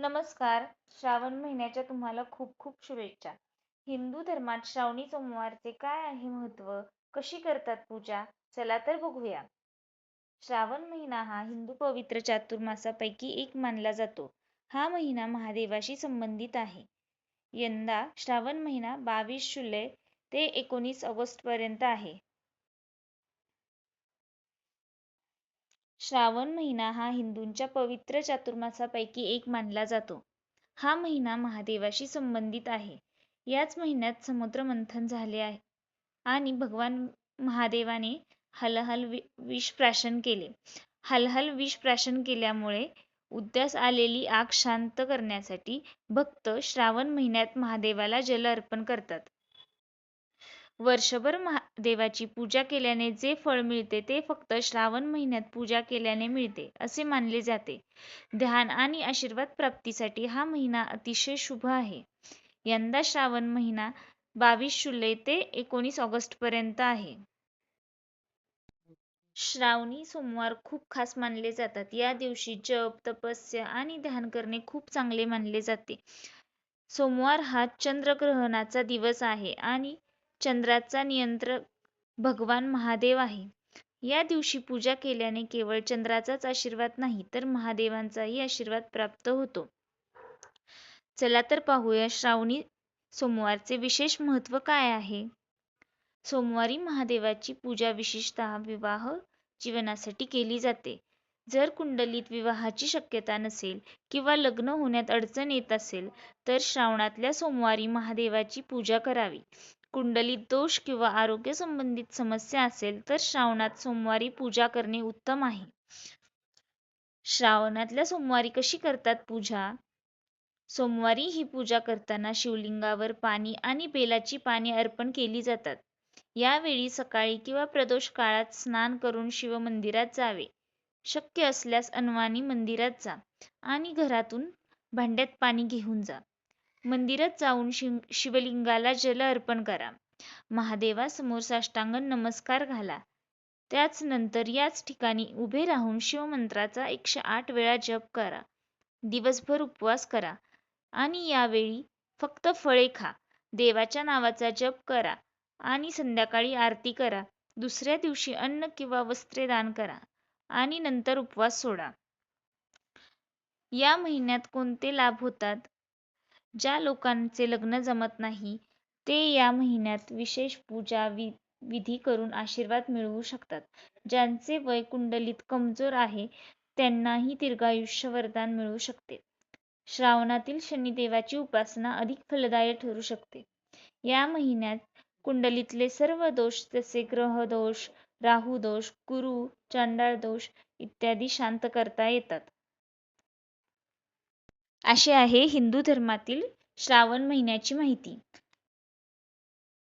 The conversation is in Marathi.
नमस्कार. श्रावण महिन्याच्या तुम्हाला खूप खूप शुभेच्छा. हिंदू धर्मात श्रावणी सोमवारचे काय आहे महत्त्व कशी करतात पूजा? चला तर बघूया. श्रावण महिना हा हिंदू पवित्र चातुर्मासापैकी एक मानला जातो. हा महिना महादेवाशी संबंधित आहे. यंदा श्रावण महिना बावीस जुलै ते एकोणीस ऑगस्ट पर्यंत आहे. श्रावण महिना हा हिंदूंच्या पवित्र चातुर्मासापैकी एक मानला जातो. हा महिना महादेवाशी संबंधित आहे. याच महिन्यात समुद्र मंथन झाले आहे. आणि भगवान महादेवाने हलहल विष प्राशन केले. हलहल विष प्राशन केल्यामुळे उद्यास आलेली आग शांत करण्यासाठी भक्त श्रावण महिन्यात महादेवाला जल अर्पण करतात. वर्षभर महादेवाची पूजा केल्याने जे फळ मिळते ते फक्त श्रावण महिन्यात पूजा केल्याने मिळते असे मानले जाते. ध्यान आणि आशीर्वाद प्राप्तीसाठी हा महिना अतिशय शुभ आहे. यंदा श्रावण महिना बावीस जुलै ते एकोणीस ऑगस्ट पर्यंत आहे. श्रावणी सोमवार खूप खास मानले जातात. या दिवशी जप तपस्या आणि ध्यान करणे खूप चांगले मानले जाते. सोमवार हा चंद्रग्रहणाचा दिवस आहे आणि चंद्राचा नियंत्रक भगवान महादेव आहे. या दिवशी पूजा केल्याने केवळ चंद्राचाच आशीर्वाद नाही तर महादेवांचाही आशीर्वाद प्राप्त होतो. चला तर पाहूया श्रावणी सोमवारचे विशेष महत्त्व काय आहे? सोमवारी महादेवाची पूजा विशेषतः विवाह जीवनासाठी केली जाते. जर कुंडलीत विवाहाची शक्यता नसेल किंवा लग्न होण्यात अडचण येत असेल तर श्रावणातल्या सोमवारी महादेवाची पूजा करावी. कुंडलीत दोष किंवा आरोग्य संबंधित समस्या असेल तर श्रावणात सोमवारी पूजा करणे उत्तम आहे. श्रावणातल्या सोमवारी कशी करतात पूजा? सोमवारी ही पूजा करताना शिवलिंगावर पाणी आणि बेलाची पाने अर्पण केली जातात. यावेळी सकाळी किंवा प्रदोष काळात स्नान करून शिवमंदिरात जावे. शक्य असल्यास अनवाणी मंदिरात जा आणि घरातून भांड्यात पाणी घेऊन जा. मंदिरात जाऊन शिवलिंगाला जल अर्पण करा. महादेवासमोर साष्टांग नमस्कार घाला. त्याच नंतर याच ठिकाणी उभे राहून शिवमंत्राचा एकशे आठ वेळा जप करा. दिवसभर उपवास करा. आणि यावेळी फक्त फळे खा. देवाच्या नावाचा जप करा. आणि संध्याकाळी आरती करा. दुसऱ्या दिवशी अन्न किंवा वस्त्रे दान करा. आणि नंतर उपवास सोडा. या महिन्यात कोणते लाभ होतात? ज्या लोकांचे लग्न जमत नाही ते या महिन्यात विशेष पूजा विधी करून आशीर्वाद मिळवू शकतात. ज्यांचे वय कुंडलीत कमजोर आहे त्यांनाही दीर्घायुष्य वरदान मिळू शकते. श्रावणातील शनिदेवाची उपासना अधिक फलदायी ठरू शकते. या महिन्यात कुंडलीतले सर्व दोष जसे ग्रहदोष राहुदोष गुरु कुरु चांडाळ दोष इत्यादी शांत करता येतात. अशी आहे हिंदू धर्मातील श्रावण महिन्याची माहिती.